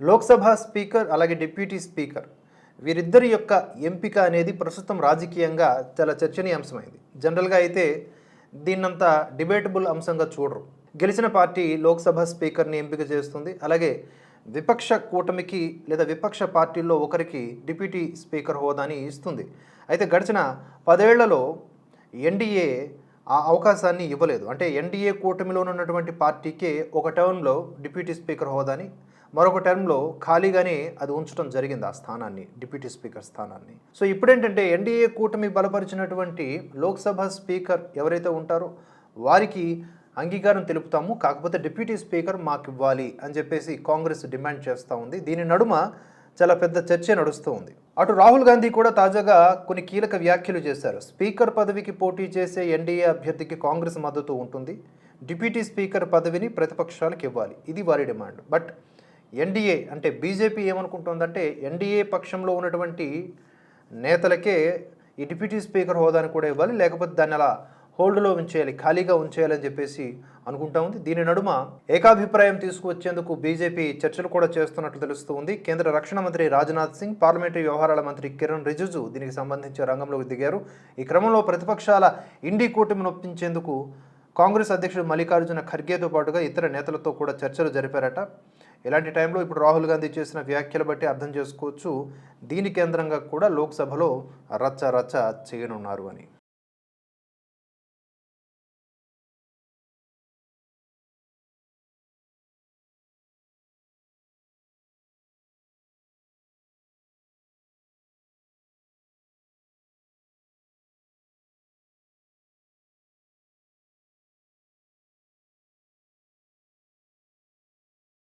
Lok Sabha speaker అలాగే deputy speaker వీరిద్దరి యొక్క ఎంపిక అనేది ప్రస్తుతం రాజకీయంగా చాలా చర్చనీయాంశమైంది. జనరల్గా అయితే దీన్నంత డిబేటబుల్ అంశంగా చూడరు. గెలిచిన పార్టీ లోక్సభ స్పీకర్ని ఎంపిక చేస్తుంది. అలాగే విపక్ష కూటమికి లేదా విపక్ష పార్టీల్లో ఒకరికి డిప్యూటీ స్పీకర్ హోదాని ఇస్తుంది. అయితే గడిచిన పదేళ్ళలో ఎన్డీఏ ఆ అవకాశాన్ని ఇవ్వలేదు. అంటే ఎన్డీఏ కూటమిలో ఉన్నటువంటి పార్టీకే ఒక టర్మ్లో డిప్యూటీ స్పీకర్ హోదాని మరొక టర్మ్లో ఖాళీగానే అది ఉంచడం జరిగింది ఆ స్థానాన్ని డిప్యూటీ స్పీకర్ స్థానాన్ని. సో ఇప్పుడేంటంటే ఎన్డీఏ కూటమి బలపరిచినటువంటి లోక్సభ స్పీకర్ ఎవరైతే ఉంటారో వారికి అంగీకారం తెలుపుతాము కాకపోతే డిప్యూటీ స్పీకర్ మాకు ఇవ్వాలి అని చెప్పేసి కాంగ్రెస్ డిమాండ్ చేస్తూ ఉంది. దీని నడుమ చాలా పెద్ద చర్చ నడుస్తూ ఉంది. అటు రాహుల్ గాంధీ కూడా తాజాగా కొన్ని కీలక వ్యాఖ్యలు చేశారు. స్పీకర్ పదవికి పోటీ చేసే ఎన్డీఏ అభ్యర్థికి కాంగ్రెస్ మద్దతు ఉంటుంది. డిప్యూటీ స్పీకర్ పదవిని ప్రతిపక్షాలకు ఇవ్వాలి. ఇది వారి డిమాండ్. బట్ ఎన్డీఏ అంటే బీజేపీ ఏమనుకుంటుందంటే ఎన్డీఏ పక్షంలో ఉన్నటువంటి నేతలకే ఈ డిప్యూటీ స్పీకర్ హోదాని కూడా ఇవ్వాలి లేకపోతే దాన్ని అలా హోల్డ్లో ఉంచేయాలి ఖాళీగా ఉంచేయాలని చెప్పేసి అనుకుంటా ఉంది. దీని నడుమ ఏకాభిప్రాయం తీసుకువచ్చేందుకు బీజేపీ చర్చలు కూడా చేస్తున్నట్లు తెలుస్తూ ఉంది. కేంద్ర రక్షణ మంత్రి రాజ్నాథ్ సింగ్ పార్లమెంటరీ వ్యవహారాల మంత్రి కిరణ్ రిజిజు దీనికి సంబంధించి రంగంలోకి దిగారు. ఈ క్రమంలో ప్రతిపక్షాల ఇండి కూటమిని ఒప్పించేందుకు కాంగ్రెస్ అధ్యక్షుడు మల్లికార్జున ఖర్గేతో పాటుగా ఇతర నేతలతో కూడా చర్చలు జరిపారట. ఇలాంటి టైంలో ఇప్పుడు రాహుల్ గాంధీ చేసిన వ్యాఖ్యలు బట్టి అర్థం చేసుకోవచ్చు. దీని కేంద్రంగా కూడా లోక్సభలో రచ్చ రచ్చ చేయనున్నారు అని.